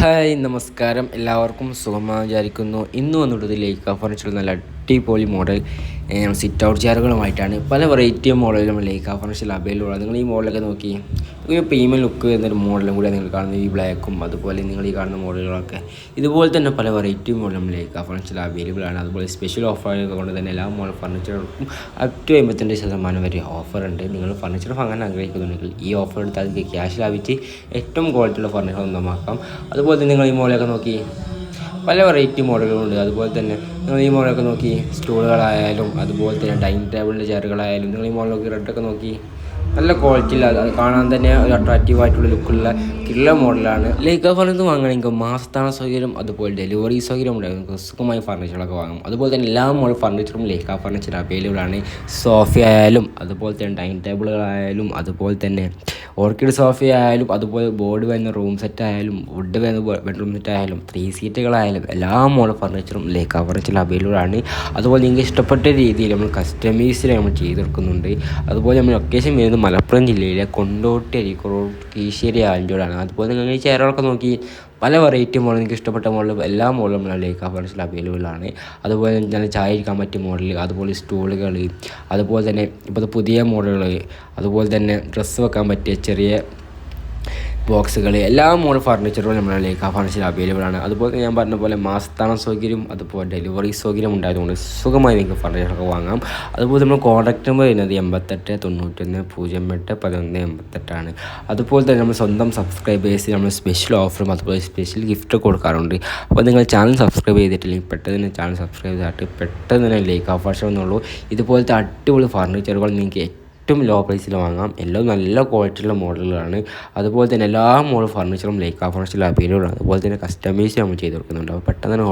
Hi നമസ്കാരം. എല്ലാവർക്കും സുഖമായി വിചാരിക്കുന്നു. ഇന്ന് വന്നിട്ടത് ലേക്ക ഫർണിച്ചർ നല്ല അടിപൊളി മോഡൽ സിറ്റ് ഔട്ട് ചെയറുകളുമായിട്ടാണ് പല വെറൈറ്റി മോഡലും ലേക്ക ഫർണിച്ചർ അവൈലബിൾ ആണ്. നിങ്ങൾ ഈ മോഡലൊക്കെ നോക്കി ഒരു പ്രീമിയം ലുക്ക് എന്നൊരു മോഡലും കൂടെ നിങ്ങൾ കാണുന്നത് ഈ ബ്ലാക്കും അതുപോലെ നിങ്ങൾ ഈ കാണുന്ന മോഡലുകളൊക്കെ ഇതുപോലെ തന്നെ പല വെറൈറ്റി മോഡലും ലേക്ക ഫർണിച്ചർ അവൈലബിൾ ആണ്. അതുപോലെ സ്പെഷ്യൽ ഓഫറുകൾ കൊണ്ട് തന്നെ എല്ലാ മോഡൽ ഫർണിച്ചറുകൾക്കും അപ് ടു എൺപത്തിരണ്ട് ശതമാനം വരെ ഉണ്ട്. നിങ്ങൾ ഫർണിച്ചർ വാങ്ങാൻ ആഗ്രഹിക്കുന്നുണ്ടെങ്കിൽ ഈ ഓഫർ എടുത്താൽ നിങ്ങൾക്ക് ക്യാഷ് ലാഭിച്ച് ഏറ്റവും ക്വാളിറ്റിയുള്ള ഫർണിച്ചർ സ്വന്തമാക്കാം. അതുപോലെ തന്നെ നിങ്ങൾ ഈ മോഡലൊക്കെ നോക്കി പല വെറൈറ്റി മോഡലുകളുണ്ട്. അതുപോലെ തന്നെ നിങ്ങൾ ഈ മോഡലൊക്കെ നോക്കി സ്റ്റൂളുകളായാലും അതുപോലെ തന്നെ ഡൈനിങ് ടേബിളിന്റെ ചെയറുകളായാലും നിങ്ങൾ ഈ മോഡലൊക്കെ റെഡൊക്കെ നോക്കി നല്ല ക്വാളിറ്റി ഇല്ല അത് കാണാൻ തന്നെ ഒരു അട്രാക്റ്റീവ് ആയിട്ടുള്ള ലുക്കുള്ള കിള്ള മോഡലാണ് ലേക്ക ഫർണിച്ചർ വാങ്ങണമെങ്കിൽ മാസത്താണ സൗകര്യം അതുപോലെ ഡെലിവറി സൗകര്യം ഉണ്ടായിരുന്നു നിങ്ങൾക്ക് ഫർണിച്ചറുകളൊക്കെ വാങ്ങും അതുപോലെ തന്നെ എല്ലാ മോഡൽ ഫർണിച്ചറും ലേക്ക ഫർണിച്ചർ അവൈലബിൾ ആണ്. സോഫ ആയാലും അതുപോലെ തന്നെ ഡൈനിങ് ടേബിളുകളായാലും അതുപോലെ തന്നെ ഓർക്കിഡ് സോഫ ആയാലും അതുപോലെ ബോർഡ് വരുന്ന റൂം സെറ്റ് ആയാലും വുഡ് വരുന്ന ബെഡ്റൂം സെറ്റ് ആയാലും ത്രീ സീറ്റുകളായാലും എല്ലാ മോഡൽ ഫർണിച്ചറും ലേക്ക ഫർണിച്ചർ അവൈലബിൾ ആണ്. അതുപോലെ നിങ്ങൾക്ക് ഇഷ്ടപ്പെട്ട രീതിയിൽ നമ്മൾ കസ്റ്റമൈസിൽ നമ്മൾ ചെയ്തെടുക്കുന്നുണ്ട്. അതുപോലെ നമ്മൾ ലൊക്കേഷൻ വരുന്നത് മലപ്പുറം ജില്ലയിലെ കൊണ്ടോട്ടി അരീക്കോട് കീശ്ശേരി ആലഞ്ചോടാണ്. അതുപോലെ നിങ്ങൾ ഈ ചേരകളൊക്കെ നോക്കി പല വെറൈറ്റി മോഡൽ നിങ്ങൾക്ക് ഇഷ്ടപ്പെട്ട മോഡൽ എല്ലാ മോഡലും ലേക്ക കഫേഴ്സിൽ അവൈലബിൾ ആണ്. അതുപോലെ നല്ല ചായ ഇരിക്കാൻ പറ്റിയ മോഡൽ അതുപോലെ സ്റ്റൂളുകൾ അതുപോലെ തന്നെ ഇപ്പോഴത്തെ പുതിയ മോഡലുകൾ അതുപോലെ തന്നെ ഡ്രസ്സ് വെക്കാൻ പറ്റിയ ചെറിയ ബോക്സുകൾ എല്ലാ മോൾ ഫർണിച്ചറുകളും നമ്മുടെ ആ ഫർണിച്ചർ അവൈലബിൾ ആണ്. അതുപോലെ ഞാൻ പറഞ്ഞ പോലെ മാസത്താണ സൗകര്യം അതുപോലെ ഡെലിവറി സൗകര്യം ഉണ്ടായതുകൊണ്ട് സുഖമായി നിങ്ങൾക്ക് ഫർണിച്ചറൊക്കെ വാങ്ങാം. അതുപോലെ നമ്മൾ കോൺടാക്ട് നമ്പർ വരുന്നത് എൺപത്തെട്ട് തൊണ്ണൂറ്റൊന്ന് പൂജ്യം എട്ട് പതിനൊന്ന് എൺപത്തെട്ടാണ് അതുപോലെ തന്നെ നമ്മൾ സ്വന്തം സബ്സ്ക്രൈബേഴ്സ് നമ്മൾ സ്പെഷ്യൽ ഓഫറും അതുപോലെ സ്പെഷ്യൽ ഗിഫ്റ്റ് കൊടുക്കാറുണ്ട്. അപ്പോൾ നിങ്ങൾ ചാനൽ സബ്സ്ക്രൈബ് ചെയ്തിട്ടില്ലെങ്കിൽ പെട്ടെന്ന് ചാനൽ സബ്സ്ക്രൈബ് ചെയ്തിട്ട് പെട്ടെന്ന് തന്നെ ലേക്ക് ഓഫർ എന്നുള്ളൂ ഇതുപോലത്തെ അടിപൊളി ഫർണിച്ചറുകൾ നിങ്ങൾക്ക് ഏറ്റവും ലോ പ്രൈസിൽ വാങ്ങാം. എല്ലാം നല്ല ക്വാളിറ്റിയുള്ള മോഡലുകളാണ് അതുപോലെ തന്നെ എല്ലാ മോഡൽ ഫർണിച്ചറും ലേക്കാ ഫർണിച്ചറിൽ അവൈലബിൾ ആണ് അതുപോലെ തന്നെ കസ്റ്റമൈസ് നമ്മൾ ചെയ്ത് കൊടുക്കുന്നുണ്ട്. അപ്പോൾ പെട്ടെന്ന് തന്നെ